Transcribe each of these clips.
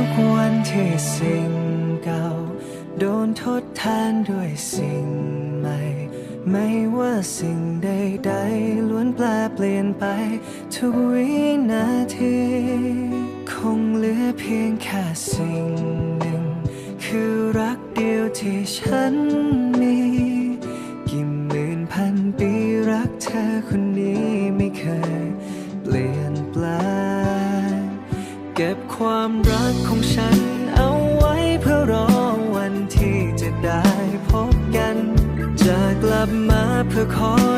ุกวันที่สิ่งเก่า โดนทดแทนด้วยสิ่งใหม่ ไม่ว่าสิ่งใดๆล้วนแปลเปลี่ยนไป ทุกวินาที คงเหลือเพียงแค่สิ่งหนึ่ง คือรักเดียวที่ฉัน เก็บความรักของฉันเอาไว้เพื่อรอวันที่จะได้พบกัน จะกลับมาเพื่อคอ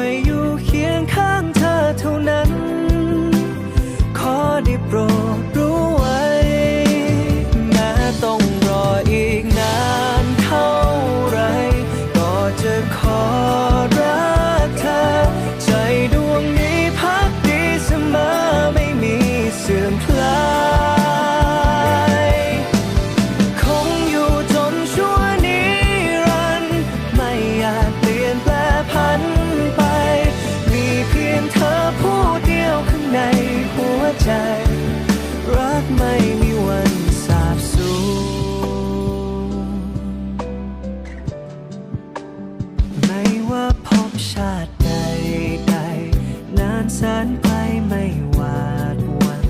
ๆนานไกลไม่หวาดหวัน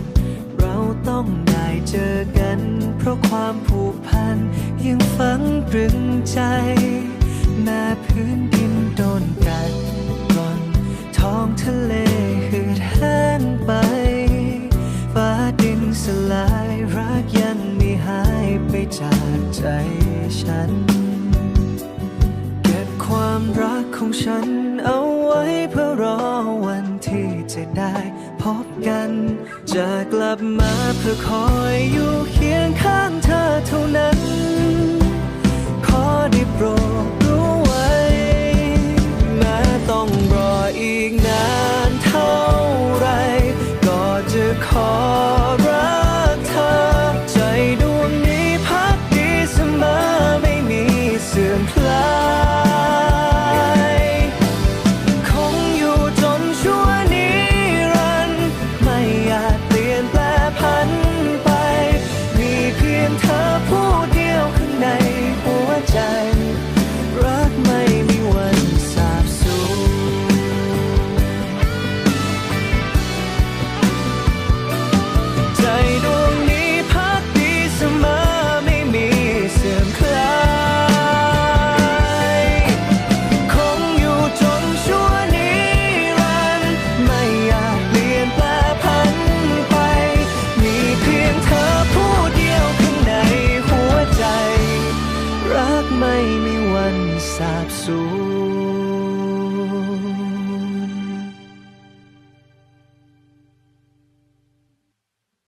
เราต้องได้เจอกัน เพราะความผูกพันยังฝังตรึงใจแม้พื้นดินโดนกัดกร่อนท้องทะเลหืดแห้งไปฟ้าดินสลายรักยังไม่หายไปจากใจฉัน เก็บความรักของฉันเอาไว้เพื่อ ที่จะได้พบกัน จะกลับมาเพื่อคอยอยู่เคียงข้างเธอเท่านั้น